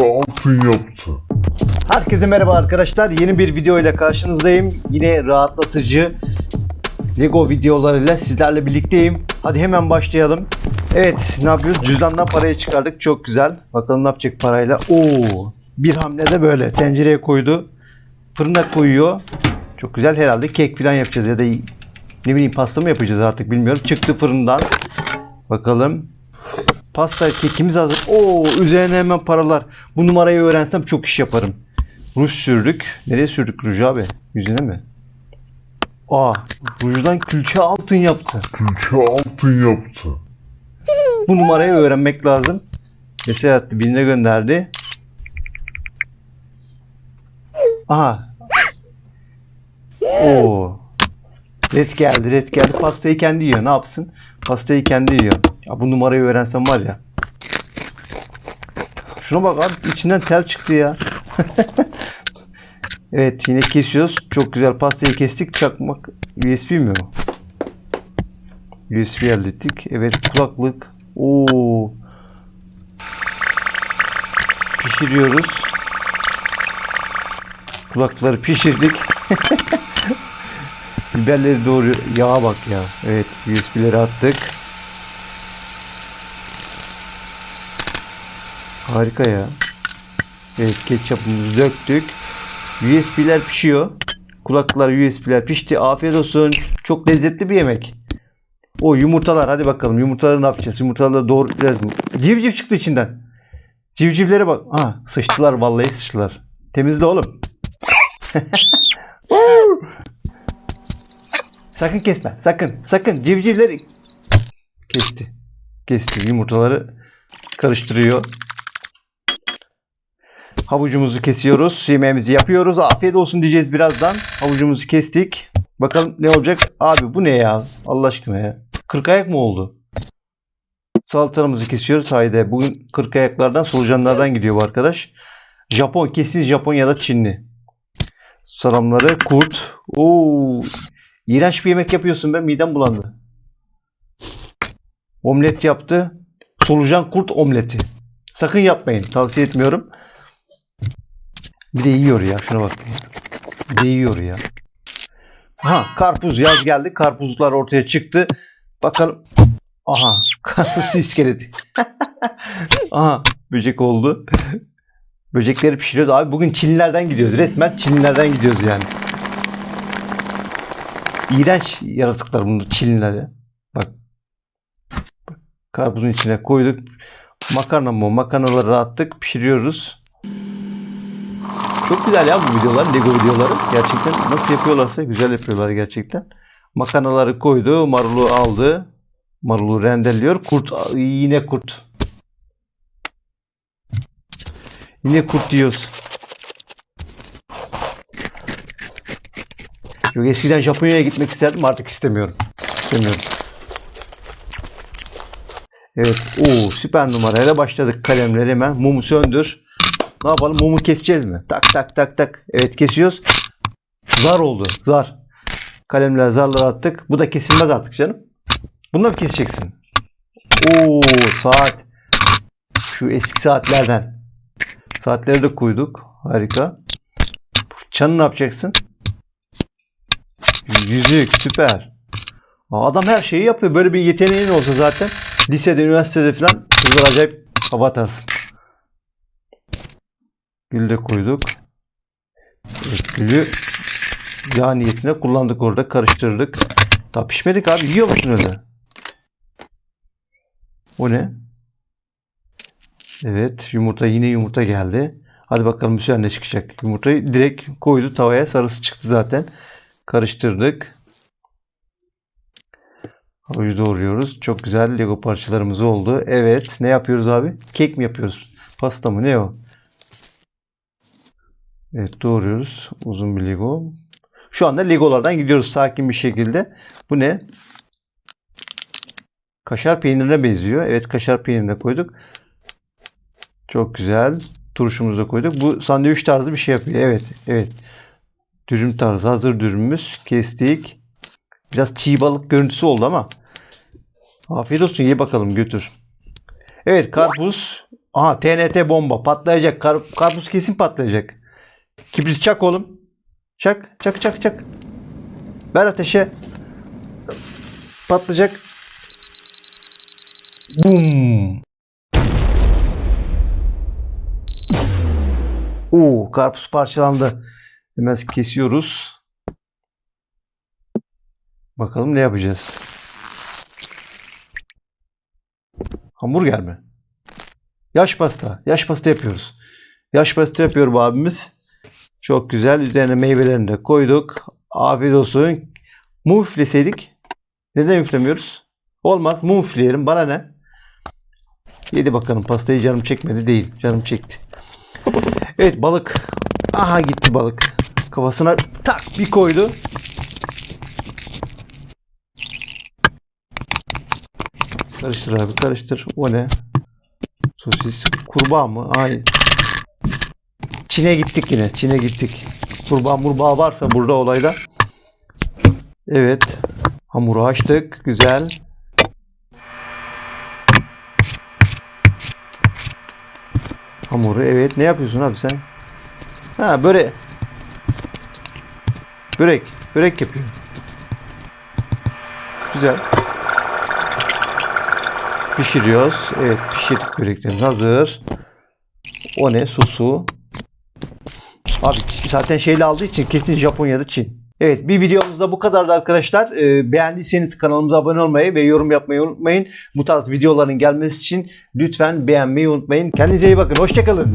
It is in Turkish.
Altın yaptı. Herkese merhaba arkadaşlar. Yeni bir video ile karşınızdayım. Yine rahatlatıcı Lego videolarıyla sizlerle birlikteyim. Hadi hemen başlayalım. Evet, ne yapıyoruz? Cüzdandan parayı çıkardık. Çok güzel. Bakalım ne yapacak parayla. Oo! Bir hamlede böyle tencereye koydu. Fırına koyuyor. Çok güzel herhalde kek falan yapacağız ya da ne bileyim pasta mı yapacağız artık bilmiyorum. Çıktı fırından. Bakalım. Pasta kekimiz hazır. Oo üzerine hemen paralar. Bu numarayı öğrensem çok iş yaparım. Ruj sürdük. Nereye sürdük ruj abi? Yüzüne mi? Aa, rujdan külçe altın yaptı. Külçe altın yaptı. Bu numarayı öğrenmek lazım. Mesaj attı. Birine gönderdi. Aha. Oo. Red geldi, red geldi. Pastayı kendi yiyor. Ne yapsın? Pastayı kendi yiyor. Ya bu numarayı öğrensem var ya. Şuna bak abi içinden tel çıktı ya. evet yine kesiyoruz. Çok güzel pastayı kestik. Çakmak USB mi o? USB elde ettik. Evet kulaklık. Oo. Pişiriyoruz. Kulakları pişirdik. Biberleri doğru yağa bak ya. Evet USB'leri attık. Harika ya. Evet ketçapımızı döktük. USB'ler pişiyor. Kulaklar USB'ler pişti. Afiyet olsun. Çok lezzetli bir yemek. O yumurtalar hadi bakalım yumurtaları ne yapacağız? Yumurtaları doğrayacağız mı? Civciv çıktı içinden. Civcivlere bak. Ha sıçtılar vallahi sıçtılar. Temizle oğlum. sakın kesme. Sakın. Sakın. Civcivleri kesti. Kesti. Yumurtaları karıştırıyor. Havucumuzu kesiyoruz. Yemeğimizi yapıyoruz. Afiyet olsun diyeceğiz birazdan. Havucumuzu kestik. Bakalım ne olacak? Abi bu ne ya? Allah aşkına ya. Kırk ayak mı oldu? Salatamızı kesiyoruz. Haydi. Bugün kırk ayaklardan solucanlardan gidiyor bu arkadaş. Japon. Kesin Japon da Çinli. Salamları kurt. Oo. İğrenç bir yemek yapıyorsun be. Midem bulandı. Omlet yaptı. Solucan kurt omleti. Sakın yapmayın. Tavsiye etmiyorum. Bir de yiyor ya. Şuna bak. Bir de yiyor ya. Ha karpuz yaz geldi. Karpuzlar ortaya çıktı. Bakalım. Aha karpuz iskeleti. Aha böcek oldu. Böcekleri pişiriyoruz. Abi bugün Çinlilerden gidiyoruz. Resmen Çinlilerden gidiyoruz yani. İğrenç yaratıklar bunlar Çinliler ya. Bak. Bak, Karpuzun içine koyduk. Makarna mı? Makarnaları attık. Pişiriyoruz. Çok güzel ya bu videolar, Lego videoları. Gerçekten nasıl yapıyorlarsa güzel yapıyorlar gerçekten. Makarnaları koydu, marulu aldı. Marulu rendeliyor. Kurt, yine kurt. Yine kurt yiyoruz. Yok eskiden Japonya'ya gitmek isterdim artık istemiyorum. İstemiyorum. Evet. Oo süper numarayla başladık kalemleri hemen. Mumu söndür. Ne yapalım? Mumu keseceğiz mi? Tak tak tak tak. Evet kesiyoruz. Zar oldu. Zar. Kalemler zarları attık. Bu da kesilmez artık canım. Bunu mı keseceksin? Oo saat. Şu eski saatlerden. Saatleri de koyduk. Harika. Çanı ne yapacaksın? Yüzük. Süper. Adam her şeyi yapıyor. Böyle bir yeteneğin olsa zaten lisede, üniversitede falan kızlar acayip hava atarsın. Gül de koyduk. Evet, gülü yağ niyetine kullandık orada. Karıştırdık. Daha pişmedik abi. Yiyormuşsun öyle. O ne? Evet. Yumurta yine yumurta geldi. Hadi bakalım sefer ne çıkacak. Yumurtayı direkt koydu tavaya. Sarısı çıktı zaten. Karıştırdık. Havucu doğruyoruz. Çok güzel Lego parçalarımız oldu. Evet. Ne yapıyoruz abi? Kek mi yapıyoruz? Pasta mı? Ne o? Evet doğruyoruz. Uzun bir Lego. Şu anda Legolardan gidiyoruz sakin bir şekilde. Bu ne? Kaşar peynirine benziyor. Evet kaşar peynirine koyduk. Çok güzel. Turşumuzu da koyduk. Bu sandviç tarzı bir şey yapıyor. Evet. Evet. Dürüm tarzı. Hazır dürümümüz. Kestik. Biraz çiğ balık görüntüsü oldu ama. Afiyet olsun. Ye bakalım götür. Evet karpuz. Aha TNT bomba patlayacak. Kar, karpuz kesin patlayacak. Kibrit çak oğlum. Çak çak çak çak. Ver ateşe. Patlayacak. Bum. Oo, karpuz parçalandı. Hemen kesiyoruz. Bakalım ne yapacağız. Hamburger mi? Yaş pasta. Yaş pasta yapıyoruz. Yaş pasta yapıyor bu abimiz. Çok güzel. Üzerine meyvelerini de koyduk. Afiyet olsun. Mum üfleseydik. Neden üflemiyoruz? Olmaz. Mum üfleyelim. Bana ne? Yedi bakalım. Pastayı canım çekmedi. Değil. Canım çekti. Evet balık. Aha gitti balık. Kafasına tak bir koydu. Karıştır abi karıştır. O ne? Sosis. Kurbağa mı? Ay. Çin'e gittik yine. Çin'e gittik. Kurbağa murbağa varsa burada olayda. Evet. Hamuru açtık. Güzel. Hamuru evet. Ne yapıyorsun abi sen? Ha börek. Börek. Börek yapıyor. Güzel. Pişiriyoruz. Evet pişirdik böreklerimiz hazır. O ne? Sosu. Abi zaten şeyle aldığı için kesin Japonya'da Çin. Evet bir videomuz da bu kadardı arkadaşlar. Ee, beğendiyseniz kanalımıza abone olmayı ve yorum yapmayı unutmayın. Bu tarz videoların gelmesi için lütfen beğenmeyi unutmayın. Kendinize iyi bakın. Hoşçakalın.